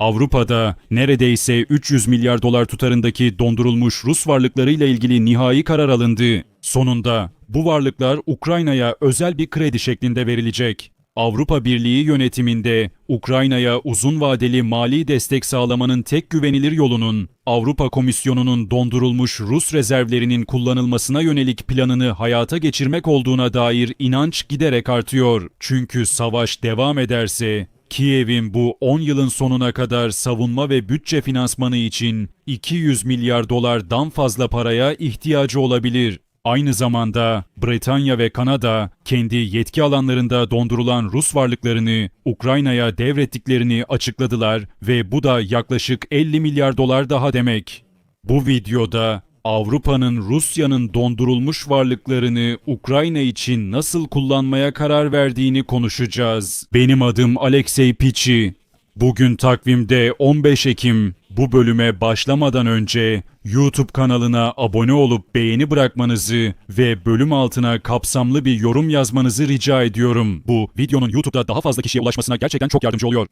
Avrupa'da neredeyse 300 milyar dolar tutarındaki dondurulmuş Rus varlıklarıyla ilgili nihai karar alındı. Sonunda bu varlıklar Ukrayna'ya özel bir kredi şeklinde verilecek. Avrupa Birliği yönetiminde Ukrayna'ya uzun vadeli mali destek sağlamanın tek güvenilir yolunun Avrupa Komisyonu'nun dondurulmuş Rus rezervlerinin kullanılmasına yönelik planını hayata geçirmek olduğuna dair inanç giderek artıyor. Çünkü savaş devam ederse Kiev'in bu 10 yılın sonuna kadar savunma ve bütçe finansmanı için 200 milyar dolardan fazla paraya ihtiyacı olabilir. Aynı zamanda Britanya ve Kanada kendi yetki alanlarında dondurulan Rus varlıklarını Ukrayna'ya devrettiklerini açıkladılar ve bu da yaklaşık 50 milyar dolar daha demek. Bu videoda Avrupa'nın Rusya'nın dondurulmuş varlıklarını Ukrayna için nasıl kullanmaya karar verdiğini konuşacağız. Benim adım Alexey Pichi. Bugün takvimde 15 Ekim. Bu bölüme başlamadan önce YouTube kanalına abone olup beğeni bırakmanızı ve bölüm altına kapsamlı bir yorum yazmanızı rica ediyorum. Bu videonun YouTube'da daha fazla kişiye ulaşmasına gerçekten çok yardımcı oluyor.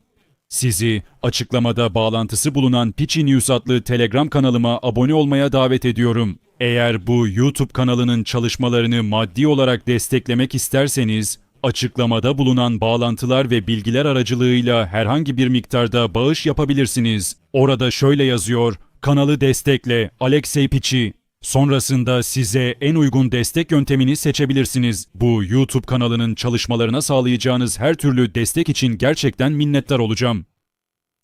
Sizi açıklamada bağlantısı bulunan Pitchy News adlı Telegram kanalıma abone olmaya davet ediyorum. Eğer bu YouTube kanalının çalışmalarını maddi olarak desteklemek isterseniz açıklamada bulunan bağlantılar ve bilgiler aracılığıyla herhangi bir miktarda bağış yapabilirsiniz. Orada şöyle yazıyor: Kanalı destekle Alexey Pitchy. Sonrasında size en uygun destek yöntemini seçebilirsiniz. Bu YouTube kanalının çalışmalarına sağlayacağınız her türlü destek için gerçekten minnettar olacağım.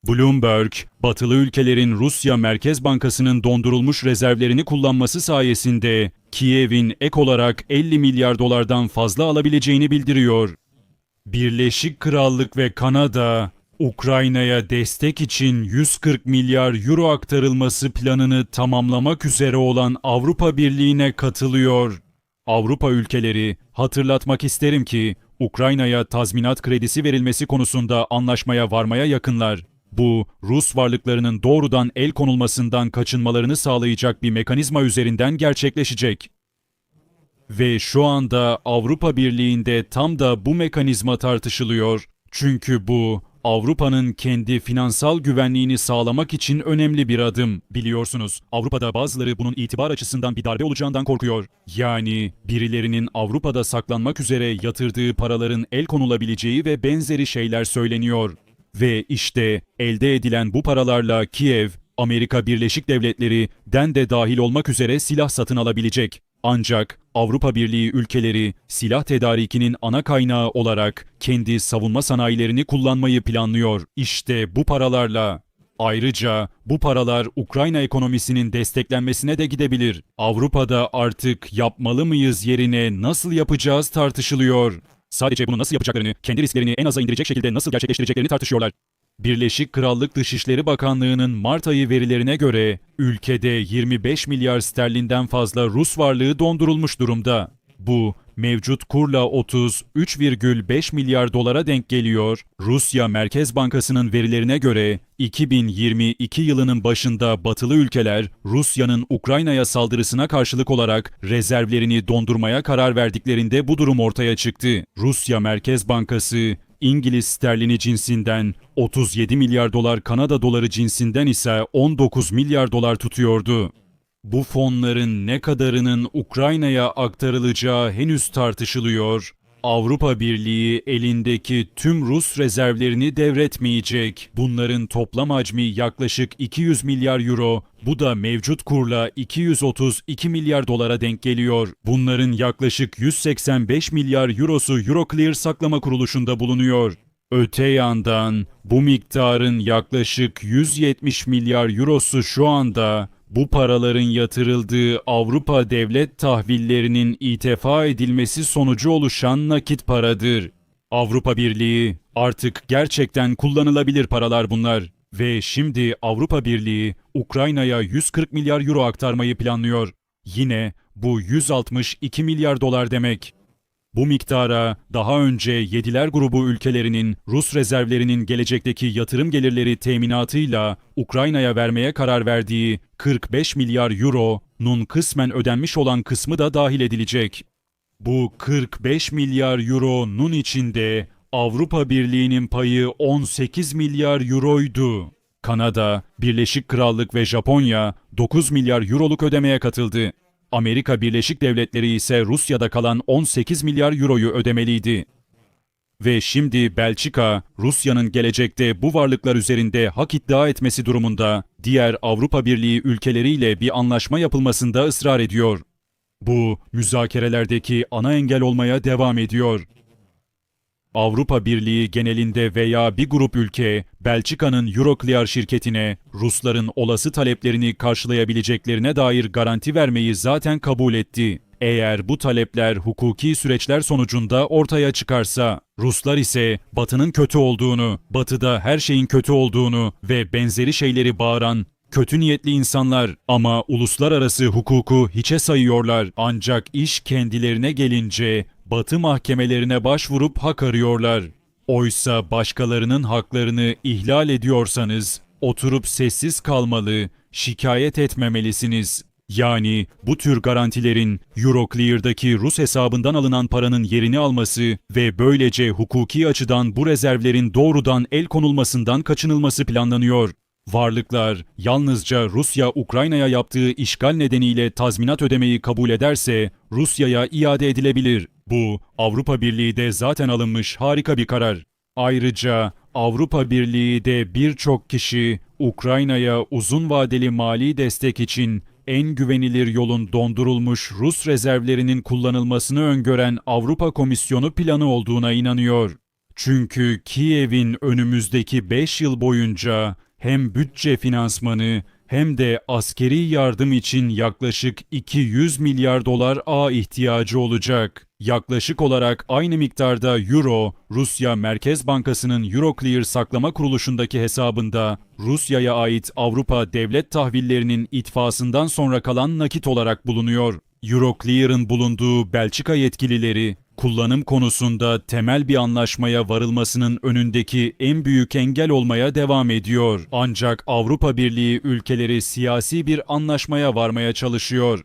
Bloomberg, batılı ülkelerin Rusya Merkez Bankası'nın dondurulmuş rezervlerini kullanması sayesinde Kiev'in ek olarak 50 milyar dolardan fazla alabileceğini bildiriyor. Birleşik Krallık ve Kanada, Ukrayna'ya destek için 140 milyar euro aktarılması planını tamamlamak üzere olan Avrupa Birliği'ne katılıyor. Avrupa ülkeleri, hatırlatmak isterim ki Ukrayna'ya tazminat kredisi verilmesi konusunda anlaşmaya varmaya yakınlar. Bu, Rus varlıklarının doğrudan el konulmasından kaçınmalarını sağlayacak bir mekanizma üzerinden gerçekleşecek. Ve şu anda Avrupa Birliği'nde tam da bu mekanizma tartışılıyor. Çünkü bu Avrupa'nın kendi finansal güvenliğini sağlamak için önemli bir adım. Biliyorsunuz Avrupa'da bazıları bunun itibar açısından bir darbe olacağından korkuyor. Yani birilerinin Avrupa'da saklanmak üzere yatırdığı paraların el konulabileceği ve benzeri şeyler söyleniyor. Ve işte elde edilen bu paralarla Kiev, Amerika Birleşik Devletleri den de dahil olmak üzere silah satın alabilecek. Ancak Avrupa Birliği ülkeleri silah tedarikinin ana kaynağı olarak kendi savunma sanayilerini kullanmayı planlıyor. İşte bu paralarla Ayrıca bu paralar Ukrayna ekonomisinin desteklenmesine de gidebilir. Avrupa'da artık yapmalı mıyız yerine nasıl yapacağız tartışılıyor. Sadece bunu nasıl yapacaklarını, kendi risklerini en aza indirecek şekilde nasıl gerçekleştireceklerini tartışıyorlar. Birleşik Krallık Dışişleri Bakanlığı'nın Mart ayı verilerine göre ülkede 25 milyar sterlinden fazla Rus varlığı dondurulmuş durumda. Bu mevcut kurla 33,5 milyar dolara denk geliyor. Rusya Merkez Bankası'nın verilerine göre 2022 yılının başında batılı ülkeler Rusya'nın Ukrayna'ya saldırısına karşılık olarak rezervlerini dondurmaya karar verdiklerinde bu durum ortaya çıktı. Rusya Merkez Bankası İngiliz sterlini cinsinden 37 milyar dolar Kanada doları cinsinden ise 19 milyar dolar tutuyordu. Bu fonların ne kadarının Ukrayna'ya aktarılacağı henüz tartışılıyor. Avrupa Birliği elindeki tüm Rus rezervlerini devretmeyecek. Bunların toplam hacmi yaklaşık 200 milyar euro. Bu da mevcut kurla 232 milyar dolara denk geliyor. Bunların yaklaşık 185 milyar eurosu Euroclear saklama kuruluşunda bulunuyor. Öte yandan bu miktarın yaklaşık 170 milyar eurosu şu anda bu paraların yatırıldığı Avrupa devlet tahvillerinin itefa edilmesi sonucu oluşan nakit paradır. Avrupa Birliği artık gerçekten kullanılabilir paralar bunlar ve şimdi Avrupa Birliği Ukrayna'ya 140 milyar euro aktarmayı planlıyor. Yine bu 162 milyar dolar demek. Bu miktara daha önce Yediler grubu ülkelerinin Rus rezervlerinin gelecekteki yatırım gelirleri teminatıyla Ukrayna'ya vermeye karar verdiği 45 milyar euro'nun kısmen ödenmiş olan kısmı da dahil edilecek. Bu 45 milyar euro'nun içinde Avrupa Birliği'nin payı 18 milyar euroydu. Kanada, Birleşik Krallık ve Japonya 9 milyar euroluk ödemeye katıldı. Amerika Birleşik Devletleri ise Rusya'da kalan 18 milyar euroyu ödemeliydi. Ve şimdi Belçika, Rusya'nın gelecekte bu varlıklar üzerinde hak iddia etmesi durumunda diğer Avrupa Birliği ülkeleriyle bir anlaşma yapılmasında ısrar ediyor. Bu müzakerelerdeki ana engel olmaya devam ediyor. Avrupa Birliği genelinde veya bir grup ülke Belçika'nın Euroclear şirketine Rusların olası taleplerini karşılayabileceklerine dair garanti vermeyi zaten kabul etti. Eğer bu talepler hukuki süreçler sonucunda ortaya çıkarsa, Ruslar ise Batı'nın kötü olduğunu, Batı'da her şeyin kötü olduğunu ve benzeri şeyleri bağıran kötü niyetli insanlar ama uluslararası hukuku hiçe sayıyorlar. Ancak iş kendilerine gelince Batı mahkemelerine başvurup hak arıyorlar. Oysa başkalarının haklarını ihlal ediyorsanız oturup sessiz kalmalı, şikayet etmemelisiniz. Yani bu tür garantilerin Euroclear'daki Rus hesabından alınan paranın yerini alması ve böylece hukuki açıdan bu rezervlerin doğrudan el konulmasından kaçınılması planlanıyor. Varlıklar yalnızca Rusya Ukrayna'ya yaptığı işgal nedeniyle tazminat ödemeyi kabul ederse Rusya'ya iade edilebilir. Bu Avrupa Birliği de zaten alınmış harika bir karar. Ayrıca Avrupa Birliği de birçok kişi Ukrayna'ya uzun vadeli mali destek için en güvenilir yolun dondurulmuş Rus rezervlerinin kullanılmasını öngören Avrupa Komisyonu planı olduğuna inanıyor. Çünkü Kiev'in önümüzdeki 5 yıl boyunca hem bütçe finansmanı hem de askeri yardım için yaklaşık 200 milyar dolar ağ ihtiyacı olacak. Yaklaşık olarak aynı miktarda euro, Rusya Merkez Bankası'nın Euroclear saklama kuruluşundaki hesabında Rusya'ya ait Avrupa devlet tahvillerinin itfasından sonra kalan nakit olarak bulunuyor. Euroclear'ın bulunduğu Belçika yetkilileri kullanım konusunda temel bir anlaşmaya varılmasının önündeki en büyük engel olmaya devam ediyor. Ancak Avrupa Birliği ülkeleri siyasi bir anlaşmaya varmaya çalışıyor.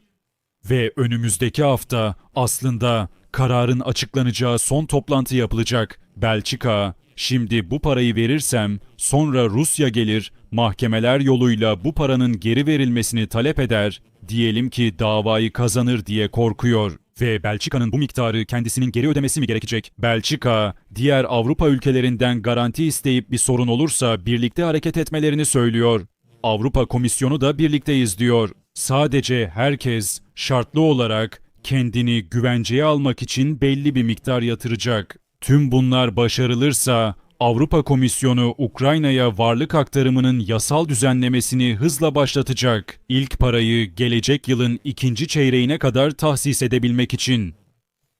Ve önümüzdeki hafta aslında kararın açıklanacağı son toplantı yapılacak. Belçika, şimdi bu parayı verirsem sonra Rusya gelir, mahkemeler yoluyla bu paranın geri verilmesini talep eder, diyelim ki davayı kazanır diye korkuyor. Ve Belçika'nın bu miktarı kendisinin geri ödemesi mi gerekecek? Belçika, diğer Avrupa ülkelerinden garanti isteyip bir sorun olursa birlikte hareket etmelerini söylüyor. Avrupa Komisyonu da birlikteyiz diyor. Sadece herkes şartlı olarak kendini güvenceye almak için belli bir miktar yatıracak. Tüm bunlar başarılırsa Avrupa Komisyonu Ukrayna'ya varlık aktarımının yasal düzenlemesini hızla başlatacak. İlk parayı gelecek yılın ikinci çeyreğine kadar tahsis edebilmek için.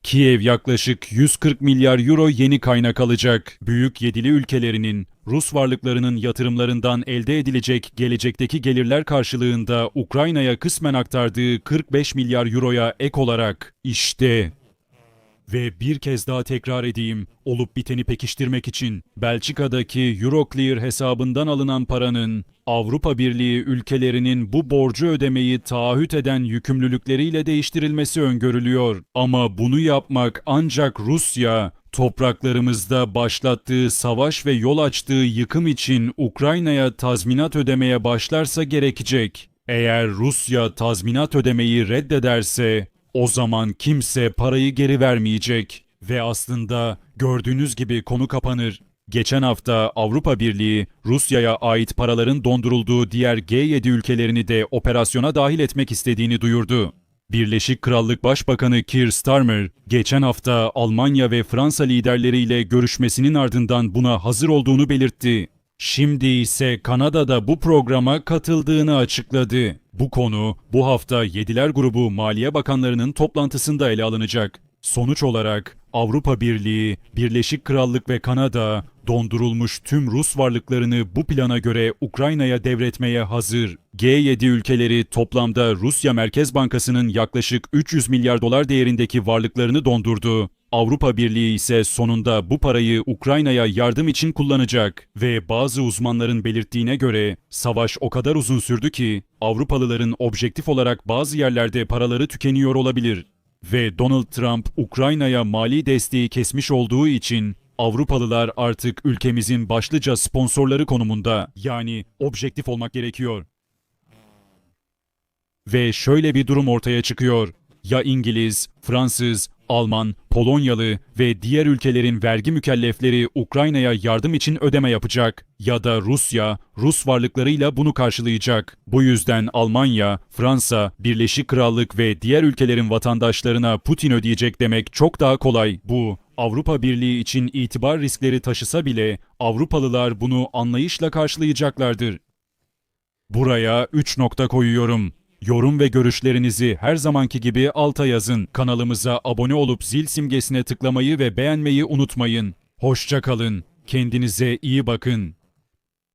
Kiev yaklaşık 140 milyar euro yeni kaynak alacak. Büyük yedili ülkelerinin Rus varlıklarının yatırımlarından elde edilecek gelecekteki gelirler karşılığında Ukrayna'ya kısmen aktardığı 45 milyar euroya ek olarak işte ve bir kez daha tekrar edeyim, olup biteni pekiştirmek için Belçika'daki Euroclear hesabından alınan paranın Avrupa Birliği ülkelerinin bu borcu ödemeyi taahhüt eden yükümlülükleriyle değiştirilmesi öngörülüyor. Ama bunu yapmak ancak Rusya topraklarımızda başlattığı savaş ve yol açtığı yıkım için Ukrayna'ya tazminat ödemeye başlarsa gerekecek. Eğer Rusya tazminat ödemeyi reddederse o zaman kimse parayı geri vermeyecek ve aslında gördüğünüz gibi konu kapanır. Geçen hafta Avrupa Birliği Rusya'ya ait paraların dondurulduğu diğer G7 ülkelerini de operasyona dahil etmek istediğini duyurdu. Birleşik Krallık Başbakanı Keir Starmer, geçen hafta Almanya ve Fransa liderleriyle görüşmesinin ardından buna hazır olduğunu belirtti. Şimdi ise Kanada'da bu programa katıldığını açıkladı. Bu konu bu hafta Yediler Grubu Maliye Bakanlarının toplantısında ele alınacak. Sonuç olarak Avrupa Birliği, Birleşik Krallık ve Kanada dondurulmuş tüm Rus varlıklarını bu plana göre Ukrayna'ya devretmeye hazır. G7 ülkeleri toplamda Rusya Merkez Bankası'nın yaklaşık 300 milyar dolar değerindeki varlıklarını dondurdu. Avrupa Birliği ise sonunda bu parayı Ukrayna'ya yardım için kullanacak ve bazı uzmanların belirttiğine göre savaş o kadar uzun sürdü ki Avrupalıların objektif olarak bazı yerlerde paraları tükeniyor olabilir ve Donald Trump Ukrayna'ya mali desteği kesmiş olduğu için Avrupalılar artık ülkemizin başlıca sponsorları konumunda. Yani objektif olmak gerekiyor. Ve şöyle bir durum ortaya çıkıyor. Ya İngiliz, Fransız, Alman, Polonyalı ve diğer ülkelerin vergi mükellefleri Ukrayna'ya yardım için ödeme yapacak ya da Rusya, Rus varlıklarıyla bunu karşılayacak. Bu yüzden Almanya, Fransa, Birleşik Krallık ve diğer ülkelerin vatandaşlarına Putin ödeyecek demek çok daha kolay. Bu Avrupa Birliği için itibar riskleri taşısa bile Avrupalılar bunu anlayışla karşılayacaklardır. Buraya 3 nokta koyuyorum. Yorum ve görüşlerinizi her zamanki gibi alta yazın. Kanalımıza abone olup zil simgesine tıklamayı ve beğenmeyi unutmayın. Hoşça kalın. Kendinize iyi bakın.